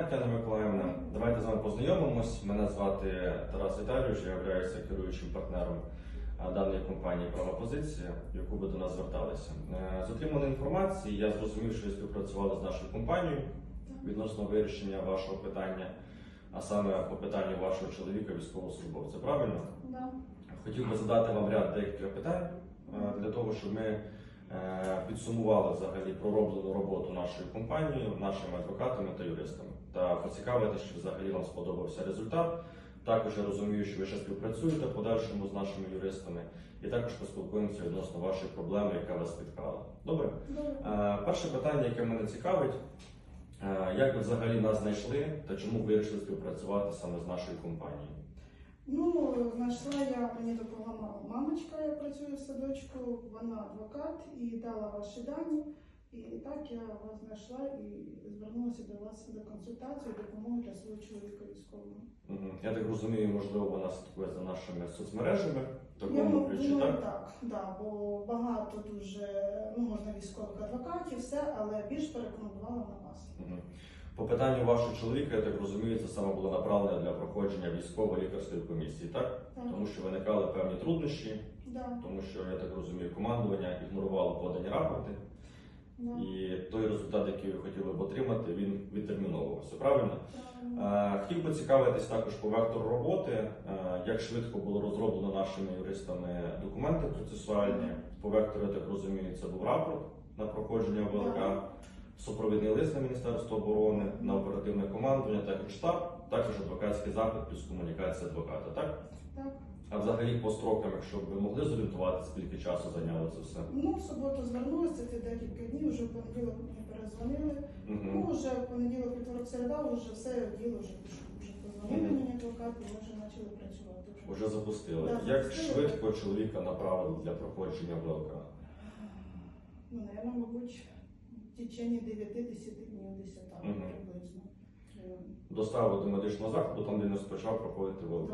Тетяна Миколаївна. Давайте з вами познайомимось. Мене звати Тарас Віталійович, я являюся керуючим партнером е, даної компанії Права позиція, яку ви до нас зверталися. Е, З отриманої інформації я зрозумів, що ви співпрацювали з нашою компанією відносно вирішення вашого питання, а саме по питанню вашого чоловіка, військовослужбовця. Правильно? Да. Хотів би задати вам ряд декілька питань е, для того, щоб ми підсумували взагалі пророблену роботу нашої компанії, нашими адвокатами та юристами та поцікавитися, чи взагалі вам сподобався результат. Також я розумію, що ви ще співпрацюєте в подальшому з нашими юристами, і також поспілкуємося відносно вашої проблеми, яка вас спіткала. Добре? Добре. Е, Перше питання, яке мене цікавить, е, як ви взагалі нас знайшли та чому вирішили співпрацювати саме з нашою компанією? Ну, знайшла я, мені допомагала мамочка, я працюю в садочку, вона адвокат і дала ваші дані. І так я вас знайшла і звернулася до вас за консультацією, допомогою для свого чоловіка військового. Я так розумію, можливо, вона слідкує за нашими соцмережами в Я такому ключі, думаю, так? так, да, бо багато дуже, ну можна військових адвокатів, все, але більш порекомендувала на вас. Мгм. По питанню вашого чоловіка, я так розумію, це саме було направлення для проходження військово-лікарської комісії, так? Так, Тому що виникали певні труднощі, да, тому що я так розумію, командування ігнорувало подані рапорти, і той результат, який ви хотіли б отримати, він відтерміновувався. Правильно? правильно. Е, Хотів би цікавитись також по вектору роботи, е, як швидко було розроблено нашими юристами документи процесуальні. По вектору, я так розумію, це був рапорт на проходження ВЛК, супровідний лист на Міністерство оборони, на оперативне командування, також штаб, також адвокатський запит плюс комунікація адвоката. Так? Так. А взагалі по строкам, якщо б ви могли зорієнтувати, скільки часу зайняло це все? Ну, в суботу звернулася, це декілька днів, вже в понеділок мені перезвонили. Мгм. Ну, вже в понеділок, вівторок, середа, вже все діло вже пішло. Вже позвонили Мгм. мені адвокат, і ми вже почали працювати. Вже. Уже запустили. Да, Як запустили. швидко чоловіка направили для проходження ВЛК? Ну, наверное, мабуть, в течение 9-10 днів, десь так Мгм. приблизно. Доставили до медичного закладу, там де він розпочав проходити ВЛК.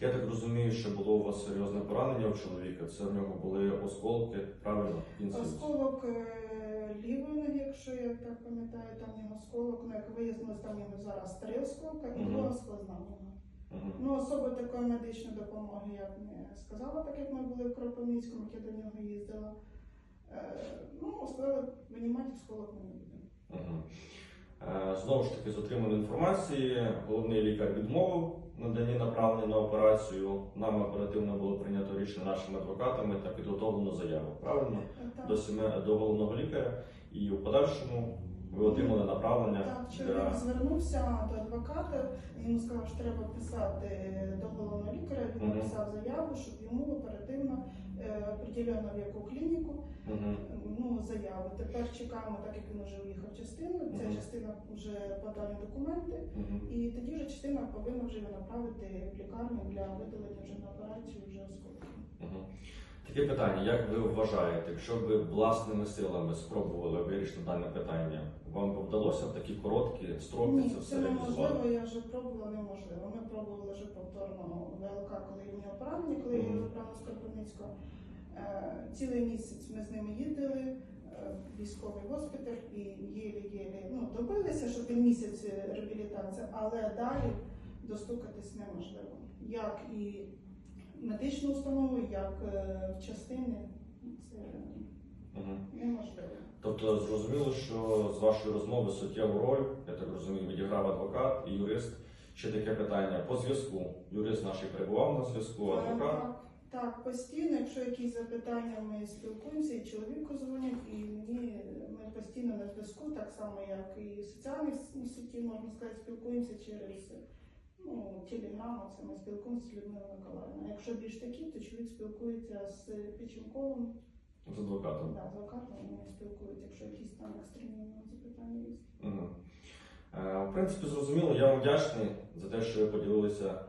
Я так розумію, що було у вас серйозне поранення у чоловіка. Це в нього були осколки, правильно? Кінцівки. Осколок е, лівої ноги, якщо я так пам'ятаю, там його осколок, ну як вияснилось, там його зараз три осколка і Мгм. сквозна. Мгм. Ну, особи такої медичної допомоги я б не сказала, так як ми були в Кропивницькому, як я до нього їздила. Е, ну, сказали, винімати осколок ми не будемо. Мгм. Е, Знову ж таки, з отриманої інформації, головний лікар відмовив наданні направлення на операцію. Нам оперативно було прийнято рішення нашими адвокатами та підготовлено заяву. Правильно? Так, До сіме до головного лікаря, і у подальшому ви отримали направлення Так, чоловік для звернувся до адвоката, йому сказав, що треба писати до головного лікаря, він написав заяву, щоб йому оперативно определено в яку клініку ну, заяву. Тепер чекаємо, так як він вже уїхав частину, ця частина вже подали документи, і тоді вже частина повинна вже його направити в лікарню для видалення вже на операцію. Таке питання, як ви вважаєте, якщо ви власними силами спробували вирішити дане питання, вам б вдалося в такі короткі строки Ні, це це все реалізувати? неможливо, я вже пробувала неможливо. Ми пробували вже повторно ВЛК, коли в нього поранення, коли я Мгм. його з Кропивницького. Е, Цілий місяць ми з ними їздили е, військовий госпіталь і єлі-єлі ну, добилися, що він місяць е, реабілітація, але далі достукатись неможливо. Як і медичну установу, як е, в частини, це Мгм. неможливо. Тобто зрозуміло, що з вашої розмови суттєву роль, я так розумію, відіграв адвокат і юрист. Ще таке питання по зв'язку. Юрист наш і перебував на зв'язку, адвокат. Так, так, постійно, якщо якісь запитання, ми спілкуємося, і чоловіку дзвонять, і мені ми постійно на зв'язку, так само як і в соціальних с- можна сказати, спілкуємося через ну, телеграму, це ми спілкуємося з Людмилою Миколаївною. Якщо більш такі, то чоловік спілкується з Печенковим, з адвокатом. да, з адвокатом, вони спілкуються, якщо якісь там екстремні запитання є. Е, В принципі, зрозуміло, я вам вдячний за те, що ви поділилися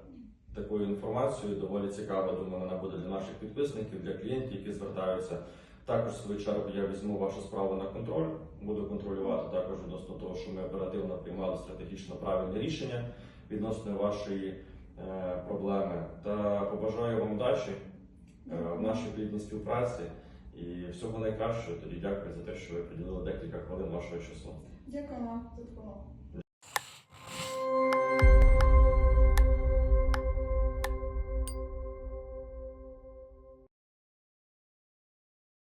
такою інформацією. Доволі цікаво, думаю, вона буде для наших підписників, для клієнтів, які звертаються. Також, в свою чергу, я візьму вашу справу на контроль, буду контролювати також відносно того, що ми оперативно приймали стратегічно правильне рішення відносно вашої е, проблеми. Та побажаю вам удачі е, в нашій плідній співпраці і всього найкращого. Тоді дякую за те, що ви приділили декілька хвилин вашого часу. Дякую вам за допомогу.